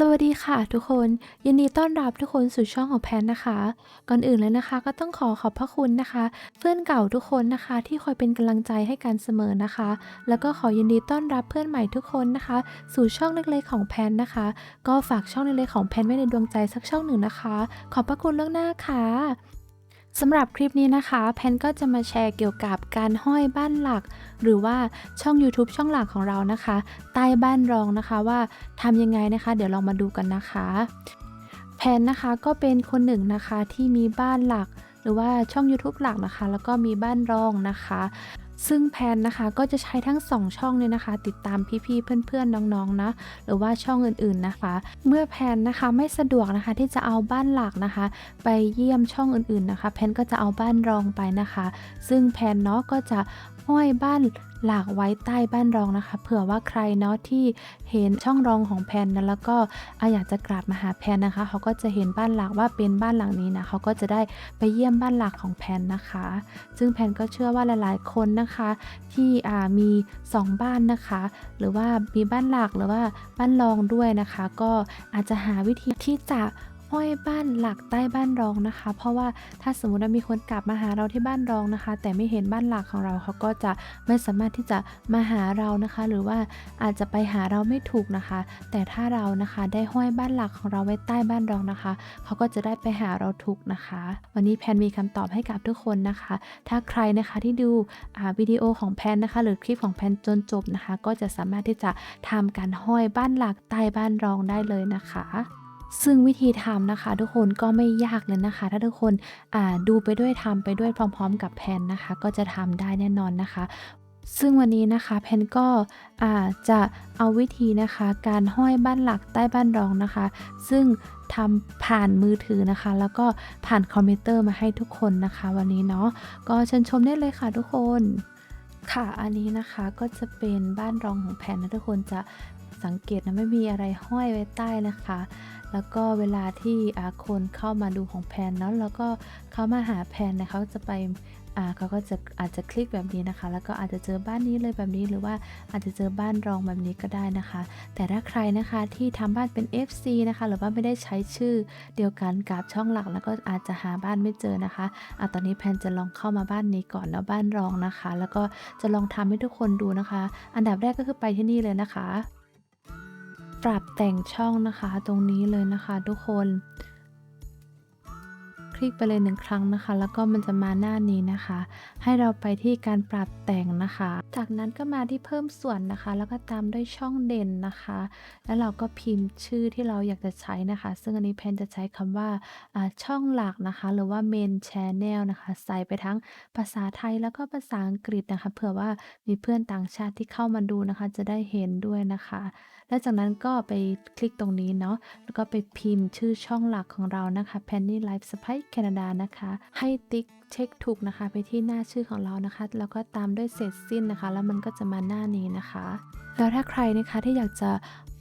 สวัสดีค่ะทุกคนยินดีต้อนรับทุกคนสู่ช่องของแพนนะคะ ก่อนอื่นเลยนะคะ ก็ต้องขอขอบพระคุณนะคะ เพื่อนเก่าทุกคนนะคะ ที่คอยเป็นกำลังใจให้กันเสมอนะคะ แล้วก็ขอยินดีต้อนรับเพื่อนใหม่ทุกคนนะคะ สู่ช่องเล็กๆของแพนนะคะ ก็ฝากช่องเล็กๆของแพนไว้ในดวงใจสักช่องหนึ่งนะคะ ขอบพระคุณล่วงหน้าค่ะ สำหรับคลิปนี้นะคะ แพนก็จะมาแชร์เกี่ยวกับการห้อยบ้านหลัก หรือว่าช่อง YouTube ช่องหลักของเรานะคะ ใต้บ้านรองนะคะว่าทำยังไงนะคะ เดี๋ยวลองมาดูกันนะคะ แพนนะคะก็เป็นคนหนึ่งนะคะที่มีบ้านหลัก หรือว่าช่อง YouTube หลักนะคะ แล้วก็มีบ้านรองนะคะ ซึ่งแพนนะคะก็จะใช้ทั้ง 2 ช่องเลยนะคะ ติดตามพี่ๆเพื่อนๆน้องๆนะหรือว่าช่องอื่นๆนะคะ เมื่อแพนนะคะไม่สะดวกนะคะที่จะเอาบ้านหลักนะคะ ไปเยี่ยมช่องอื่นๆนะคะ แพนก็จะเอาบ้านรองไปนะคะ ซึ่งแพนเนาะก็จะห้อยบ้าน หลักไว้ใต้บ้านรองนะคะ เผื่อว่าใครเนาะที่เห็นช่องรองของแพนนะแล้วก็อยากจะกราบมาหาแพนนะคะ เขาก็จะเห็นบ้านหลักว่าเป็นบ้านหลังนี้นะเขาก็จะได้ไปเยี่ยมบ้านหลักของแพนนะคะ ซึ่งแพนก็เชื่อว่าหลายๆ คนนะคะ ที่มี 2 บ้านนะคะ หรือว่ามีบ้านหลักหรือว่าบ้านรองด้วยนะคะ ก็อาจจะหาวิธีที่จะ ห้อยบ้านหลักใต้บ้านรองนะคะ เพราะว่าถ้าสมมติว่ามีคนกลับมาหาเราที่บ้านรองนะคะ แต่ไม่เห็นบ้านหลักของเราเขาก็จะไม่สามารถที่จะมาหาเรานะคะ หรือว่าอาจจะไปหาเราไม่ถูกนะคะ แต่ถ้าเรานะคะได้ห้อยบ้านหลักของเราไว้ใต้บ้านรองนะคะ เขาก็จะได้ไปหาเราถูกนะคะ วันนี้แพนมีคำตอบให้กับทุกคนนะคะ ถ้าใครนะคะที่ดูอ่าวิดีโอของแพนนะคะ หรือคลิปของแพนจนจบนะคะ ก็จะสามารถที่จะทำการห้อยบ้านหลักใต้บ้านรองได้เลยนะคะ ซึ่งวิธีทำนะคะ ทุกคนก็ไม่ยากเลยนะคะ ถ้าทุกคนดูไปด้วยทำไปด้วยพร้อม ๆ กับแพนนะคะ ก็จะทำได้แน่นอนนะคะซึ่งวันนี้นะคะแพนก็อาจะเอาวิธีนะคะ การห้อยบ้านหลักใต้บ้านรองนะคะ ซึ่งทำผ่านมือถือนะคะ แล้วก็ผ่านคอมพิวเตอร์มาให้ทุกคนนะคะ วันนี้เนาะก็เชิญชมได้เลยค่ะทุกคนค่ะ อันนี้นะคะก็จะเป็นบ้านรองของแพนนะทุกคนจะ สังเกตนะไม่มีอะไรห้อยไว้ใต้นะคะ แล้วก็เวลาที่คนเข้ามาดูของแพนเนาะแล้วก็เขามาหาแพนนะเขาจะไปเขาก็จะอาจจะคลิกแบบนี้นะคะ แล้วก็อาจจะเจอบ้านนี้เลยแบบนี้หรือว่าอาจจะเจอบ้านรองแบบนี้ก็ได้นะคะ แต่ถ้าใครนะคะที่ทำบ้านเป็น FC นะคะ หรือว่าไม่ได้ใช้ชื่อเดียวกันกับช่องหลัก แล้วก็อาจจะหาบ้านไม่เจอนะคะอะตอนนี้แพนจะลองเข้ามาบ้านนี้ก่อนแล้วบ้านรองนะคะ แล้วก็จะลองทำให้ทุกคนดูนะคะ อันดับแรกก็คือไปที่นี่เลยนะคะ ปรับแต่งช่องนะคะตรงนี้เลยนะคะ ทุกคน คลิกไปเลยหนึ่งครั้งนะคะ แล้วก็มันจะมาหน้านี้นะคะ ให้เราไปที่การปรับแต่งนะคะ จากนั้นก็มาที่เพิ่มส่วนนะคะ แล้วก็ตามด้วยช่องเด่นนะคะ แล้วเราก็พิมพ์ชื่อที่เราอยากจะใช้นะคะ ซึ่งอันนี้แพนจะใช้คำว่าช่องหลักนะคะ หรือว่า main channel นะคะ ใส่ไปทั้งภาษาไทยแล้วก็ภาษาอังกฤษนะคะ เผื่อว่ามีเพื่อนต่างชาติที่เข้ามาดูนะคะ จะได้เห็นด้วยนะคะ และจากนั้นก็ไปคลิกตรงนี้เนาะแล้วก็ไปพิมพ์ชื่อช่องหลักของเรานะคะ Penny Life Spice Canada นะคะ ให้ติ๊กเช็คถูกนะคะ ไปที่หน้าชื่อของเรานะคะ แล้วก็ตามด้วยเสร็จสิ้นนะคะ แล้วมันก็จะมาหน้านี้นะคะ แล้วถ้าใครนะคะที่อยากจะ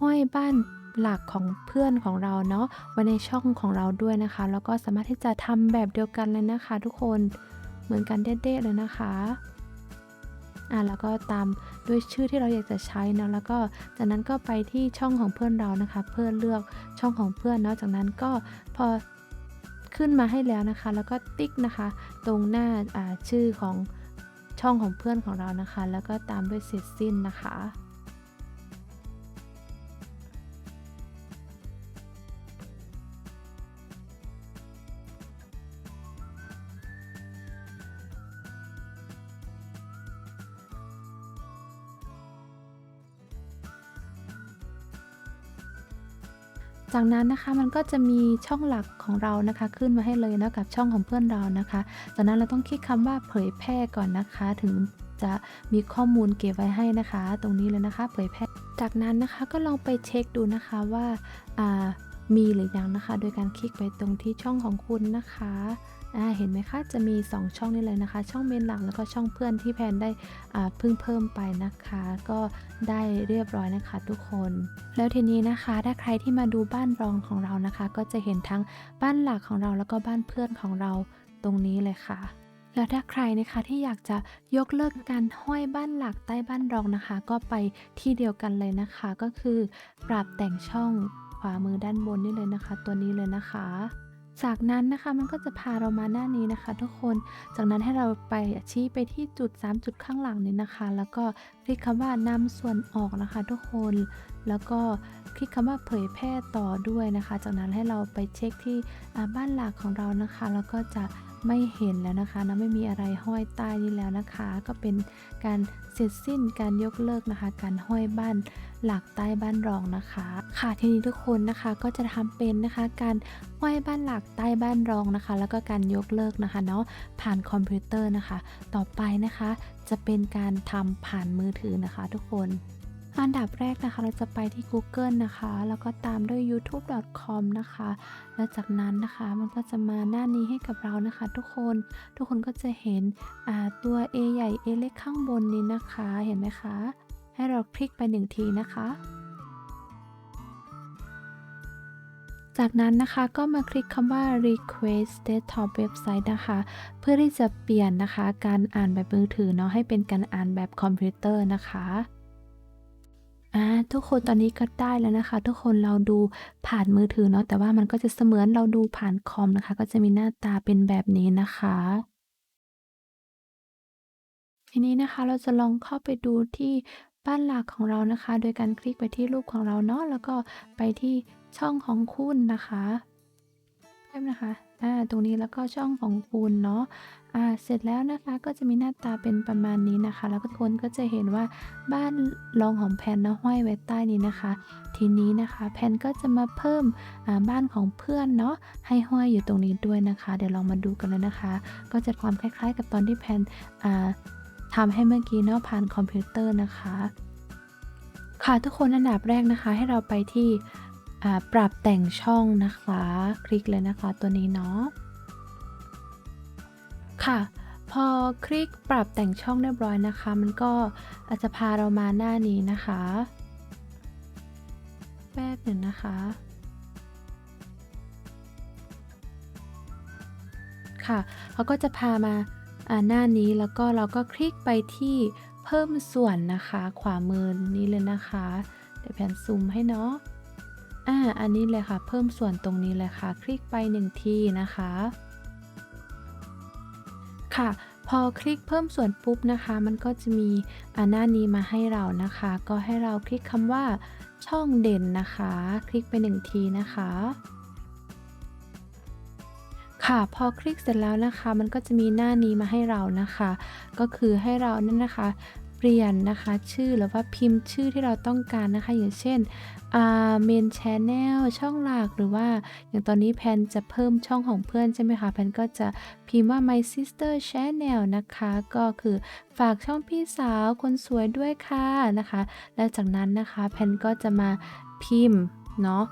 ห้อยบ้านหลักของเพื่อนของเราเนาะไว้ในช่องของเราด้วยนะคะ แล้วก็สามารถที่จะทำแบบเดียวกันเลยนะคะ ทุกคนเหมือนกันเด๊ะๆเลยนะคะ อะแล้วก็ตามด้วยชื่อที่เราอยากจะใช้เนาะแล้วก็จากนั้นก็ไปที่ช่องของเพื่อนเรานะคะ เพื่อเลือกช่องของเพื่อนเนาะจากนั้นก็พอขึ้นมาให้แล้วนะคะ แล้วก็ติ๊กนะคะ ตรงหน้าอ่าชื่อของช่องของเพื่อนของเรานะคะ แล้วก็ตามด้วยเสร็จสิ้นนะคะ จากนั้นนะคะมันก็จะมีช่องหลักของเรานะคะ ขึ้นมาให้เลยนะกับช่องของเพื่อนเรานะคะ จากนั้นเราต้องคลิกคำว่าเผยแพร่ก่อนนะคะ ถึงจะมีข้อมูลเก็บไว้ให้นะคะ ตรงนี้เลยนะคะ เผยแพร่ จากนั้นนะคะก็ลองไปเช็คดูนะคะว่าอ่า มีหรือยังนะคะ โดยการคลิกไปตรงที่ช่องของคุณนะคะอ่าเห็นไหมคะ จะมี 2 ช่องนี้เลยนะคะ ช่องเมนหลักแล้วก็ช่องเพื่อนที่แพนได้เพิ่งเพิ่มไปนะคะ ก็ได้เรียบร้อยนะคะทุกคน แล้วทีนี้นะคะ ถ้าใครที่มาดูบ้านรองของเรานะคะ ก็จะเห็นทั้งบ้านหลักของเราแล้วก็บ้านเพื่อนของเราตรงนี้เลยค่ะแล้วถ้าใครนะคะที่อยากจะยกเลิกการห้อยบ้านหลักใต้บ้านรองนะคะ ก็ไปที่เดียวกันเลยนะคะ ก็คือปรับแต่งช่อง ขวามือด้านบนนี่เลยนะคะ ตัวนี้เลยนะคะ จากนั้นนะคะมันก็จะพาเรามาหน้านี้นะคะ ทุกคน จากนั้นให้เราไปชี้ไปที่จุด 3 จุดข้างหลังนี้นะคะ แล้วก็คลิกคำว่านำส่วนออกนะคะ ทุกคน แล้วก็คลิกคำว่าเผยแพร่ต่อด้วยนะคะ จากนั้นให้เราไปเช็คที่บ้านหลักของเรานะคะ แล้วก็จะ ไม่เห็นแล้วนะคะนะไม่มีอะไรห้อยใต้นี้แล้วนะคะ ก็เป็นการเสร็จสิ้นการยกเลิกนะคะ การห้อยบ้านหลักใต้บ้านรองนะคะ ค่ะทีนี้ทุกคนนะคะก็จะทำเป็นนะคะ การห้อยบ้านหลักใต้บ้านรองนะคะ แล้วก็การยกเลิกนะคะเนาะผ่านคอมพิวเตอร์นะคะ ต่อไปนะคะ จะเป็นการทำผ่านมือถือนะคะ ทุกคน อันดับแรกนะคะเราจะไปที่ Google นะคะ แล้วก็ตามด้วย youtube.com นะคะ แล้วจากนั้นนะคะมันก็จะมาหน้านี้ให้กับเรานะคะ ทุกคนทุกคนก็จะเห็นตัว A ใหญ่ A เล็กข้างบนนี้นะคะเห็นไหมคะ ให้เราคลิกไปหนึ่งทีนะคะจากนั้นนะคะก็มาคลิกคำว่า request desktop website นะคะ เพื่อที่จะเปลี่ยนนะคะ การอ่านแบบมือถือเนาะให้เป็นการอ่านแบบคอมพิวเตอร์นะคะ อ่าทุกคนตอนนี้ก็ได้แล้วนะคะ ทุกคนเราดูผ่านมือถือเนาะแต่ว่ามันก็จะเสมือนเราดูผ่านคอมนะคะ ก็จะมีหน้าตาเป็นแบบนี้นะคะ ทีนี้นะคะเราจะลองเข้าไปดูที่บ้านหลักของเรานะคะ โดยการคลิกไปที่รูปของเราเนาะแล้วก็ไปที่ช่องของคุณนะคะ ช่ไหมนะคะอ่าตรงนี้แล้วก็ช่องของคุณเนาะอ่าเสร็จแล้วนะคะก็จะมีหน้าตาเป็นประมาณนี้นะคะ แล้วก็ทุกคนก็จะเห็นว่าบ้านรองของแพนนะห้อยไว้ใต้นี้นะคะ ทีนี้นะคะแพนก็จะมาเพิ่มอ่าบ้านของเพื่อนเนาะให้ห้อยอยู่ตรงนี้ด้วยนะคะ เดี๋ยวลองมาดูกันเลยนะคะ ก็จะทำคล้ายๆ กับตอนที่แพนอ่าทำให้เมื่อกี้เนาะผ่านคอมพิวเตอร์นะคะค่ะทุกคนอันดับแรกนะคะให้เราไปที่ ปรับแต่งช่องนะคะ คลิกเลยนะคะตัวนี้เนาะค่ะ พอคลิกปรับแต่งช่องเรียบร้อยนะคะ มันก็อาจจะพาเรามาหน้านี้นะคะ แป๊บหนึ่งนะคะค่ะเขาก็จะพามาอ่าหน้านี้แล้วก็เราก็คลิกไปที่เพิ่มส่วนนะคะ ขวามือนี้เลยนะคะ เดี๋ยวแผนซูมให้เนาะ อ่า อันนี้เลยค่ะ เพิ่มส่วนตรงนี้เลยค่ะ คลิกไปหนึ่งทีนะคะ ค่ะ พอคลิกเพิ่มส่วนปุ๊บนะคะ มันก็จะมีหน้านี้มาให้เรานะคะ ก็ให้เราคลิกคำว่าช่องเด่นนะคะ คลิกไปหนึ่งทีนะคะค่ะพอคลิกเสร็จแล้วนะคะ มันก็จะมีหน้านี้มาให้เรานะคะ ก็คือให้เรานั่นนะคะ เปลี่ยนนะคะชื่อหรือว่าพิมพ์ชื่อที่เราต้องการนะคะ อย่างเช่นอ่า main channel ช่องหลักหรือว่าอย่างตอนนี้แพนจะเพิ่มช่องของเพื่อนใช่ไหมคะแพนก็จะพิมพ์ว่า my sister channel นะคะ ก็คือฝากช่องพี่สาวคนสวยด้วยค่ะนะคะ แล้วจากนั้นนะคะแพนก็จะมาพิมพ์เนาะ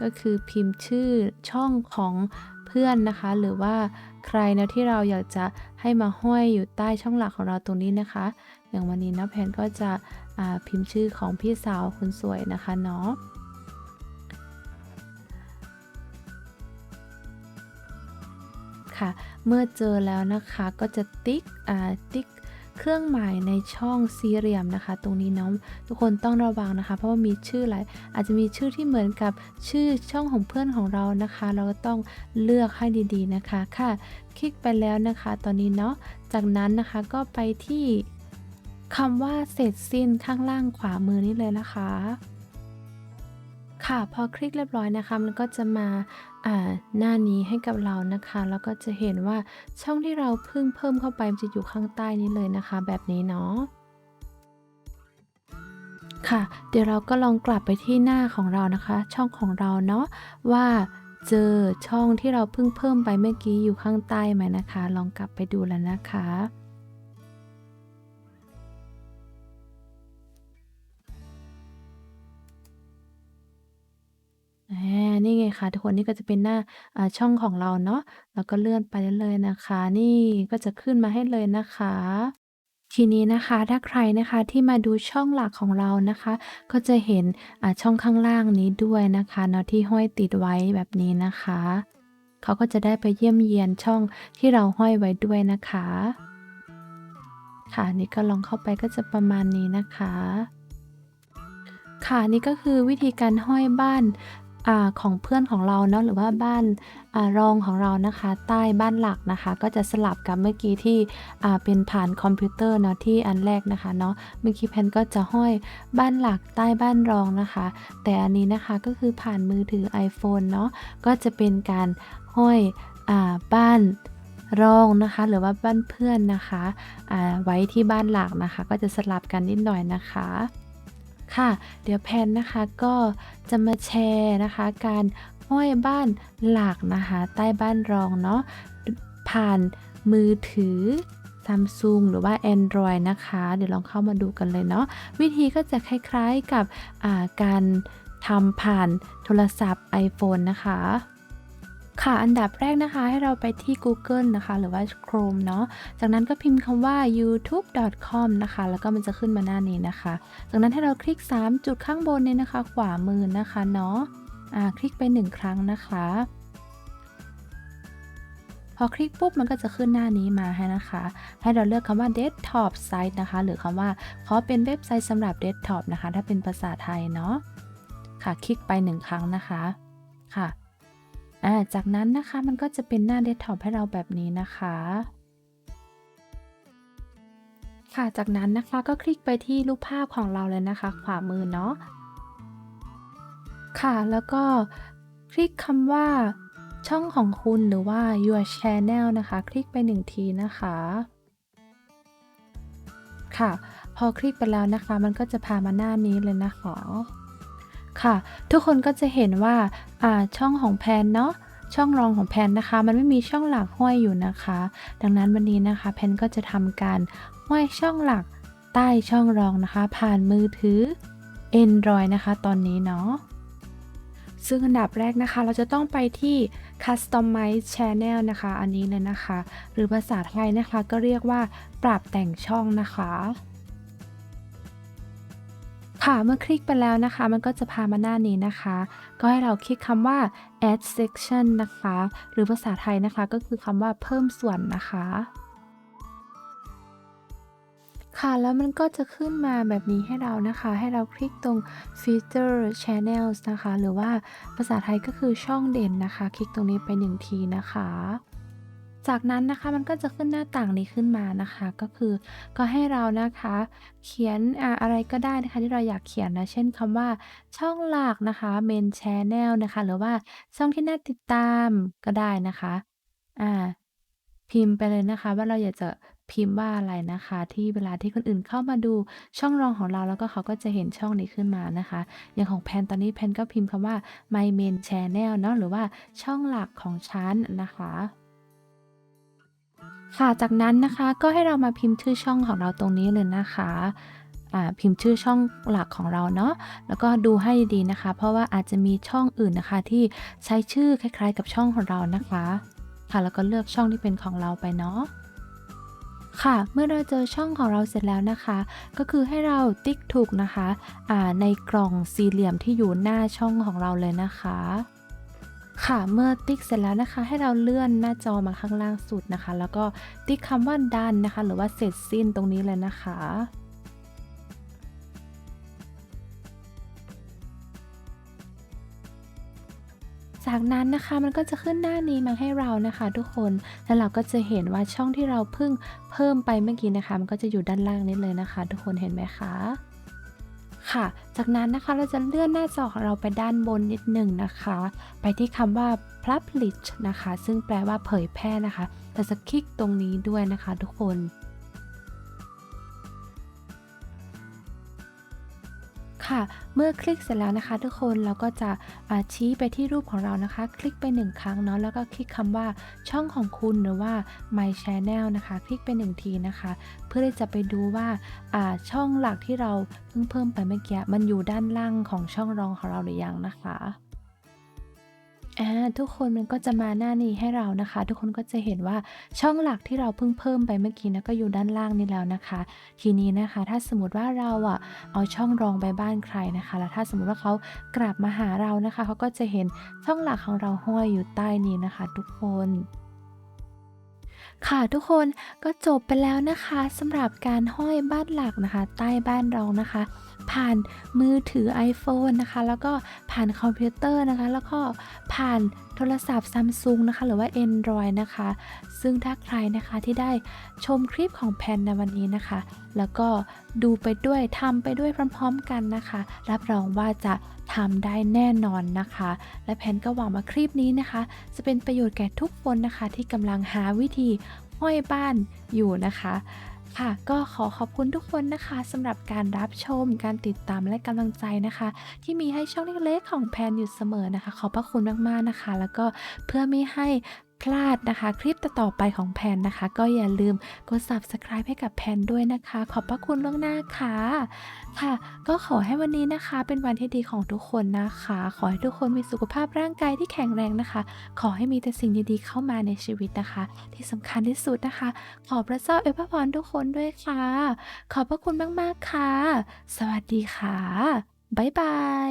ก็คือพิมพ์ชื่อช่องของเพื่อนนะคะ หรือว่าใครนะที่เราอยากจะให้มาห้อยอยู่ใต้ช่องหลักของเราตรงนี้นะคะ อย่างวันนี้นะแพนก็จะพิมพ์ชื่อของพี่สาวคนสวยนะคะเนาะค่ะเมื่อเจอแล้วนะคะก็จะติ๊กติ๊กเครื่องหมายในช่องสี่เหลี่ยมนะคะ ตรงนี้เนาะทุกคนต้องระวังนะคะ เพราะว่ามีชื่อหลายอาจจะมีชื่อที่เหมือนกับชื่อช่องของเพื่อนของเรานะคะ เราก็ต้องเลือกให้ดีๆนะคะค่ะ คลิกไปแล้วนะคะ ตอนนี้เนาะจากนั้นนะคะก็ไปที่ คำว่าเสร็จสิ้นข้างล่างขวามือนี้เลยนะคะ ค่ะพอคลิกเรียบร้อยนะคะ มันก็จะมาอ่าหน้านี้ให้กับเรานะคะ แล้วก็จะเห็นว่าช่องที่เราเพิ่งเพิ่มเข้าไปมันจะอยู่ข้างใต้นี้เลยนะคะ แบบนี้เนาะค่ะ เดี๋ยวเราก็ลองกลับไปที่หน้าของเรานะคะ ช่องของเราเนาะว่าเจอช่องที่เราเพิ่งเพิ่มไปเมื่อกี้อยู่ข้างใต้ไหมนะคะ ลองกลับไปดูแล้วนะคะ อา นี่ไงคะ ทุกคน นี่ก็จะเป็นหน้า อ่า ช่องของเราเนาะ แล้วก็เลื่อนไปเรื่อยนะคะ นี่ก็จะขึ้นมาให้เลยนะคะ ทีนี้นะคะ ถ้าใครนะคะที่มาดูช่องหลักของเรานะคะ ก็จะเห็น อ่า ช่องข้างล่างนี้ด้วยนะคะเนาะ ที่ห้อยติดไว้แบบนี้นะคะ เขาก็จะได้ไปเยี่ยมเยียนช่องที่เราห้อยไว้ด้วยนะคะ ค่ะ นี่ก็ลองเข้าไปก็จะประมาณนี้นะคะ ค่ะ นี่ก็คือวิธีการห้อยบ้าน อของเพื่อนของเราเนาะหรือว่าบ้านอรองของเรานะคะ ใต้บ้านหลักนะคะ ก็จะสลับกับเมื่อกี้ที่เป็นผ่านคอมพิวเตอร์เนาะที่อันแรกนะคะเนาะเมื่อกี้แพนก็จะห้อยบ้านหลักใต้บ้านรองนะคะ แต่อันนี้นะคะก็คือผ่านมือถือ iPhone เนาะก็จะเป็นการห้อยอบ้านรองนะคะหรือว่าบ้านเพื่อนนะคะไว้ที่บ้านหลักนะคะ ก็จะสลับกันนิดหน่อยนะคะ ค่ะ เดี๋ยวแพนนะคะก็จะมาแชร์นะคะ การห้อยบ้านหลักนะคะ ใต้บ้านรองเนาะผ่านมือถือ Samsung หรือว่า Android นะคะ เดี๋ยวลองเข้ามาดูกันเลยเนาะวิธีก็จะคล้ายๆกับาการทำผ่านโทรศัพท์ iPhone นะคะ ค่ะ อันดับแรกนะคะให้เราไปที่ Google นะคะ หรือว่า Chrome เนาะ จากนั้นก็พิมพ์คำว่า youtube.com นะคะ แล้วก็มันจะขึ้นมาหน้านี้นะคะ จากนั้นให้เราคลิก 3 จุดข้างบนนี้นะคะ ขวามือนะคะเนาะ อ่า คลิกไป 1 ครั้งนะคะ พอคลิกปุ๊บมันก็จะขึ้นหน้านี้มาให้นะคะ ให้เราเลือกคำว่า desktop site นะคะ หรือคำว่าขอเป็นเว็บไซต์สำหรับ desktop นะคะ ถ้าเป็นภาษาไทยเนาะ ค่ะ คลิกไป 1 ครั้งนะคะ ค่ะ อ่าจากนั้นนะคะมันก็จะเป็นหน้าเดสก์ท็อปให้เราแบบนี้นะคะ ค่ะจากนั้นนะคะก็คลิกไปที่รูปภาพของเราเลยนะคะ ขวามือเนาะค่ะแล้วก็คลิกคำว่า ช่องของคุณหรือว่า your channel นะคะ คลิกไปหนึ่งทีนะคะ ค่ะ พอคลิกไปแล้วนะคะ มันก็จะพามาหน้านี้เลยนะคะ ค่ะ ทุกคนก็จะเห็นว่าช่องของแพนเนาะช่องรองของแพนนะคะ มันไม่มีช่องหลักห้อยอยู่นะคะ ดังนั้นวันนี้นะคะแพนก็จะทำการห้อยช่องหลักใต้ช่องรองนะคะ ผ่านมือถือ Android นะคะ ตอนนี้เนาะซึ่งอันดับแรกนะคะ เราจะต้องไปที่ Customize Channel นะคะ อันนี้เลยนะคะ หรือภาษาไทยนะคะก็เรียกว่าปรับแต่งช่องนะคะ ค่ะเมื่อคลิกไปแล้วนะคะ มันก็จะพามาหน้านี้นะคะ ก็ให้เราคลิกคำว่า add section นะคะ หรือภาษาไทยนะคะก็คือคำว่าเพิ่มส่วนนะคะ ค่ะแล้วมันก็จะขึ้นมาแบบนี้ให้เรานะคะ ให้เราคลิกตรง feature channels นะคะ หรือว่าภาษาไทยก็คือช่องเด่นนะคะ คลิกตรงนี้ไปหนึ่งทีนะคะ จากนั้นนะคะมันก็จะขึ้นหน้าต่างนี้ขึ้นมานะคะ ก็คือก็ให้เรานะคะ เขียนอะไรก็ได้นะคะที่เราอยากเขียนนะเช่นคำว่าช่องหลักนะคะ main channel นะคะ หรือว่าช่องที่น่าติดตามก็ได้นะคะอ่าพิมพ์ไปเลยนะคะว่าเราอยากจะพิมพ์ว่าอะไรนะคะ ที่เวลาที่คนอื่นเข้ามาดูช่องรองของเราแล้วก็เขาก็จะเห็นช่องนี้ขึ้นมานะคะ อย่างของแพนตอนนี้แพนก็พิมพ์คำว่า my main channel เนาะหรือว่าช่องหลักของฉันนะคะ ค่ะจากนั้นนะคะก็ให้เรามาพิมพ์ชื่อช่องของเราตรงนี้เลยนะคะพิมพ์ชื่อช่องหลักของเราเนาะแล้วก็ดูให้ดีนะคะ เพราะว่าอาจจะมีช่องอื่นนะคะ ที่ใช้ชื่อคล้าย ๆ กับช่องของเรานะคะ ค่ะแล้วก็เลือกช่องที่เป็นของเราไปเนาะค่ะ เมื่อเราเจอช่องของเราเสร็จแล้วนะคะ ก็คือให้เราติ๊กถูกนะคะในกล่องสี่เหลี่ยมที่อยู่หน้าช่องของเราเลยนะคะ ค่ะเมื่อติ๊กเสร็จแล้วนะคะ ให้เราเลื่อนหน้าจอมาข้างล่างสุดนะคะ แล้วก็ติ๊กคำว่าดันนะคะ หรือว่าเสร็จสิ้นตรงนี้เลยนะคะจากนั้นนะคะมันก็จะขึ้นหน้านี้มาให้เรานะคะ ทุกคนแล้วเราก็จะเห็นว่าช่องที่เราเพิ่งเพิ่มไปเมื่อกี้นะคะ มันก็จะอยู่ด้านล่างนี้เลยนะคะ ทุกคนเห็นไหมคะ ค่ะ จากนั้นนะคะเราจะเลื่อนหน้าจอของเราไปด้านบนนิดหนึ่งนะคะ ไปที่คำว่า publish นะคะ ซึ่งแปลว่าเผยแพร่นะคะ เราจะคลิกตรงนี้ด้วยนะคะทุกคน ค่ะ เมื่อคลิกเสร็จแล้วนะคะ ทุกคนเราก็จะชี้ไปที่รูปของเรานะคะ คลิกไปหนึ่งครั้งเนาะแล้วก็คลิกคำว่าช่องของคุณหรือว่า my channel นะคะ คลิกไปหนึ่งทีนะคะ เพื่อที่จะไปดูว่าช่องหลักที่เราเพิ่งเพิ่มไปเมื่อกี้มันอยู่ด้านล่างของช่องรองของเราหรือยังนะคะ อ่าทุกคนมันก็จะมาหน้านี้ให้เรานะคะ ทุกคนก็จะเห็นว่าช่องหลักที่เราเพิ่งเพิ่มไปเมื่อกี้นะก็อยู่ด้านล่างนี่แล้วนะคะ ทีนี้นะคะ ถ้าสมมติว่าเราอะเอาช่องรองไปบ้านใครนะคะ แล้วถ้าสมมติว่าเขากลับมาหาเรานะคะเขาก็จะเห็นช่องหลักของเราห้อยอยู่ใต้นี้นะคะ ทุกคน ค่ะทุกคนก็จบไปแล้วนะคะสำหรับการห้อยบ้านหลักนะคะ ใต้บ้านเรานะคะ ผ่านมือถือ iPhone นะคะ แล้วก็ผ่านคอมพิวเตอร์นะคะ แล้วก็ผ่านโทรศัพท์ Samsung นะคะ หรือว่า Android นะคะ ซึ่งถ้าใครนะคะที่ได้ชมคลิปของแพนในวันนี้นะคะ แล้วก็ดูไปด้วยทำไปด้วยพร้อม ๆ กันนะคะ รับรองว่าจะ ทำได้แน่นอนนะคะ และแพนก็หวังว่าคลิปนี้นะคะ จะเป็นประโยชน์แก่ทุกคนนะคะ ที่กำลังหาวิธีห้อยบ้านอยู่นะคะค่ะก็ขอขอบคุณทุกคนนะคะสำหรับการรับชมการติดตามและกำลังใจนะคะ ที่มีให้ช่องเล็กๆของแพนอยู่เสมอนะคะ ขอบพระคุณมากๆนะคะ แล้วก็เพื่อไม่ให้ พลาดนะคะ คลิปต่อไปของแพนนะคะ ก็อย่าลืมกด subscribe ให้กับแพนด้วยนะคะ ขอบพระคุณล่วงหน้าค่ะ ค่ะ ก็ขอให้วันนี้นะคะ เป็นวันที่ดีของทุกคนนะคะ ขอให้ทุกคนมีสุขภาพร่างกายที่แข็งแรงนะคะ ขอให้มีแต่สิ่งดีๆเข้ามาในชีวิตนะคะ ที่สำคัญที่สุดนะคะ ขอพระเจ้าอวยพรทุกคนด้วยค่ะ ขอบพระคุณมากๆค่ะ สวัสดีค่ะบ๊ายบาย